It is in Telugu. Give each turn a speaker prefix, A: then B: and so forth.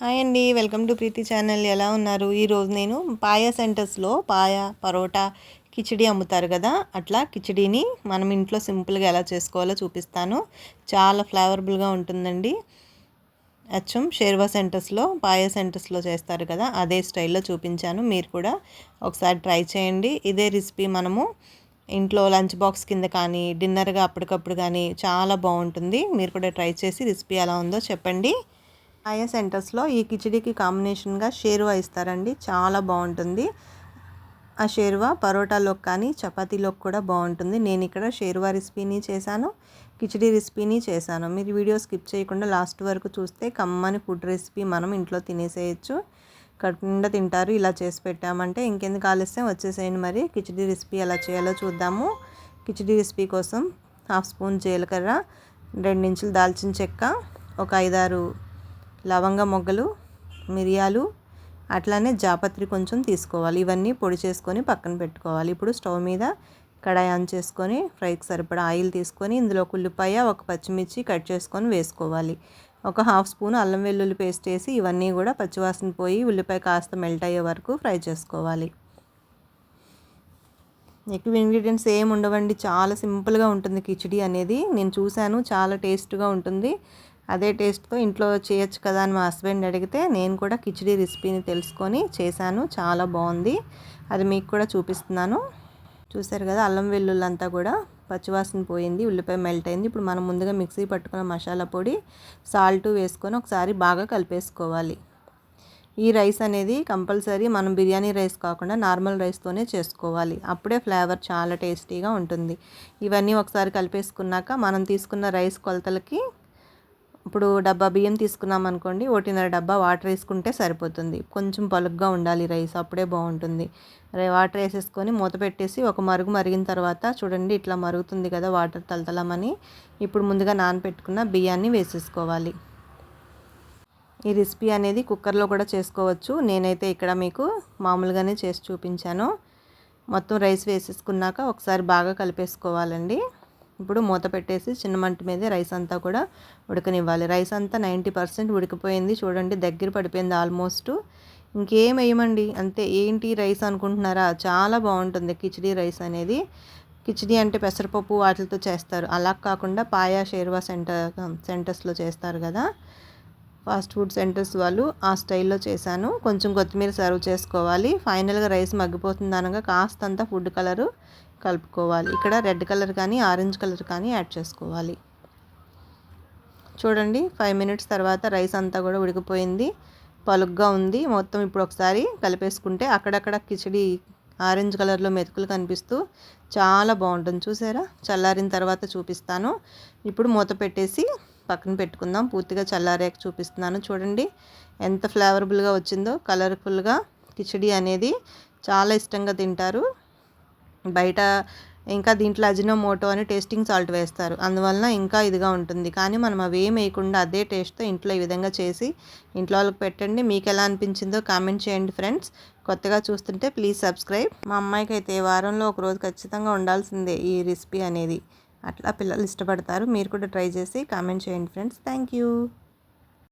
A: హాయ్ అండి వెల్కమ్ టు ప్రీతి ఛానల్. ఎలా ఉన్నారు? ఈరోజు నేను పాయా సెంటర్స్లో పాయా పరోటా కిచిడి అమ్ముతారు కదా? అట్లా కిచిడీని మనం ఇంట్లో సింపుల్గా ఎలా చేసుకోవాలో చూపిస్తాను. చాలా ఫ్లేవరబుల్గా ఉంటుందండి. అచ్చం షేర్వా సెంటర్స్లో పాయా సెంటర్స్లో చేస్తారు కదా? అదే స్టైల్లో చూపించాను. మీరు కూడా ఒకసారి ట్రై చేయండి. ఇదే రెసిపీ మనము ఇంట్లో లంచ్ బాక్స్ కింద కానీ డిన్నర్గా అప్పటికప్పుడు కానీ చాలా బాగుంటుంది. మీరు కూడా ట్రై చేసి రెసిపీ ఎలా ఉందో చెప్పండి. ఆయా సెంటర్స్లో ఈ కిచిడీకి కాంబినేషన్గా షేర్వా ఇస్తారండి. చాలా బాగుంటుంది. ఆ షేర్వా పరోటాలోకి కానీ చపాతీలోకి కూడా బాగుంటుంది. నేను ఇక్కడ షేర్వా రెసిపీని చేశాను కిచిడి రెసిపీని చేశాను. మీరు వీడియో స్కిప్ చేయకుండా లాస్ట్ వరకు చూస్తే కమ్మని ఫుడ్ రెసిపీ మనం ఇంట్లో తినేసేయచ్చు. కట్టుండా తింటారు. ఇలా చేసి పెట్టామంటే ఇంకెందుకు ఆలస్యం? వచ్చేసేయండి మరి. కిచిడి రెసిపీ ఎలా చేయాలో చూద్దాము. కిచిడి రెసిపీ కోసం హాఫ్ స్పూన్ జీలకర్ర రెండించులు దాల్చిన చెక్క ఒక ఐదారు లవంగ మొగ్గలు మిరియాలు అట్లానే జాపత్రి కొంచెం తీసుకోవాలి. ఇవన్నీ పొడి చేసుకొని పక్కన పెట్టుకోవాలి. ఇప్పుడు స్టవ్ మీద కడాయి ఆన్ చేసుకొని ఫ్రైకి సరిపడా ఆయిల్ తీసుకొని ఇందులో ఉల్లిపాయ ఒక పచ్చిమిర్చి కట్ చేసుకొని వేసుకోవాలి. ఒక హాఫ్ స్పూన్ అల్లం వెల్లుల్లి పేస్ట్ వేసి ఇవన్నీ కూడా పచ్చివాసన పోయి ఉల్లిపాయ కాస్త మెల్ట్ అయ్యే వరకు ఫ్రై చేసుకోవాలి. ఎక్కువ ఇంగ్రీడియంట్స్ ఏమి ఉండవండి. చాలా సింపుల్గా ఉంటుంది కిచిడి అనేది. నేను చూశాను చాలా టేస్ట్గా ఉంటుంది. అదే టేస్ట్తో ఇంట్లో చేయొచ్చు కదా అని మా హస్బెండ్ అడిగితే నేను కూడా కిచిడి రెసిపీని తెలుసుకొని చేశాను. చాలా బాగుంది. అది మీకు కూడా చూపిస్తున్నాను. చూసారు కదా అల్లం వెల్లుల్లంతా కూడా పచ్చివాసన పోయింది ఉల్లిపాయ మెల్ట్ అయింది. ఇప్పుడు మనం ముందుగా మిక్సీ పట్టుకున్న మసాలా పొడి సాల్ట్ వేసుకొని ఒకసారి బాగా కలిపేసుకోవాలి. ఈ రైస్ అనేది కంపల్సరీ మనం బిర్యానీ రైస్ కాకుండా నార్మల్ రైస్తోనే చేసుకోవాలి. అప్పుడే ఫ్లేవర్ చాలా టేస్టీగా ఉంటుంది. ఇవన్నీ ఒకసారి కలిపేసుకున్నాక మనం తీసుకున్న రైస్ కొలతలకి ఇప్పుడు డబ్బా బియ్యం తీసుకున్నాం అనుకోండి ఒకటిన్నర డబ్బా వాటర్ వేసుకుంటే సరిపోతుంది. కొంచెం పలుగ్గా ఉండాలి రైస్ అప్పుడే బాగుంటుంది. వాటర్ వేసేసుకొని మూత పెట్టేసి ఒక మరుగు మరిగిన తర్వాత చూడండి ఇట్లా మరుగుతుంది కదా వాటర్ తలతలమని. ఇప్పుడు ముందుగా నానపెట్టుకున్న బియ్యాన్ని వేసేసుకోవాలి. ఈ రెసిపీ అనేది కుక్కర్లో కూడా చేసుకోవచ్చు. నేనైతే ఇక్కడ మీకు మామూలుగానే చేసి చూపించాను. మొత్తం రైస్ వేసేసుకున్నాక ఒకసారి బాగా కలిపేసుకోవాలండి. ఇప్పుడు మూత పెట్టేసి చిన్న మంట మీద రైస్ అంతా కూడా ఉడకనివ్వాలి. రైస్ అంతా నైంటీ పర్సెంట్ ఉడికిపోయింది. చూడండి దగ్గర పడిపోయింది ఆల్మోస్ట్. ఇంకేం వేయమండి? అంతే ఏంటి రైస్ అనుకుంటున్నారా? చాలా బాగుంటుంది కిచిడీ రైస్ అనేది. కిచిడి అంటే పెసరపప్పు వాటితో చేస్తారు. అలా కాకుండా పాయా షేర్వా సెంటర్ సెంటర్స్లో చేస్తారు కదా. ఫాస్ట్ ఫుడ్ సెంటర్స్ వాళ్ళు ఆ స్టైల్లో చేశాను. కొంచెం కొత్తిమీర సర్వ్ చేసుకోవాలి. ఫైనల్గా రైస్ మగ్గిపోతుంది అనగా కాస్తంత ఫుడ్ కలరు. కలుపుకోవాలి. ఇక్కడ రెడ్ కలర్ కానీ ఆరెంజ్ కలర్ కానీ యాడ్ చేసుకోవాలి. చూడండి ఫైవ్ మినిట్స్ తర్వాత రైస్ అంతా కూడా ఉడికిపోయింది. పలుగ్గా ఉంది. మొత్తం ఇప్పుడు ఒకసారి కలిపేసుకుంటే అక్కడక్కడ కిచడి ఆరెంజ్ కలర్లో మెతుకులు కనిపిస్తూ చాలా బాగుంటుంది. చూసారా? చల్లారిన తర్వాత చూపిస్తాను. ఇప్పుడు మూత పెట్టేసి పక్కన పెట్టుకుందాం. పూర్తిగా చల్లారాక చూపిస్తున్నాను. చూడండి ఎంత ఫ్లేవరబుల్గా వచ్చిందో. కలర్ఫుల్గా కిచడి అనేది చాలా ఇష్టంగా తింటారు. బయట ఇంకా దీంట్లో అజినోమోటో అని టేస్టింగ్ సాల్ట్ వేస్తారు. అందువలన ఇంకా ఇదిగా ఉంటుంది. కానీ మనం అవి ఏం వేయకుండా అదే టేస్ట్తో ఇంట్లో ఈ విధంగా చేసి ఇంట్లో వాళ్ళకి పెట్టండి. మీకు ఎలా అనిపించిందో కామెంట్ చేయండి ఫ్రెండ్స్. కొత్తగా చూస్తుంటే ప్లీజ్ సబ్స్క్రైబ్. మా అమ్మాయికి అయితే వారంలో ఒక రోజు ఖచ్చితంగా ఉండాల్సిందే ఈ రెసిపీ అనేది. అట్లా పిల్లలు ఇష్టపడతారు. మీరు కూడా ట్రై చేసి కామెంట్ చేయండి ఫ్రెండ్స్. Thank you.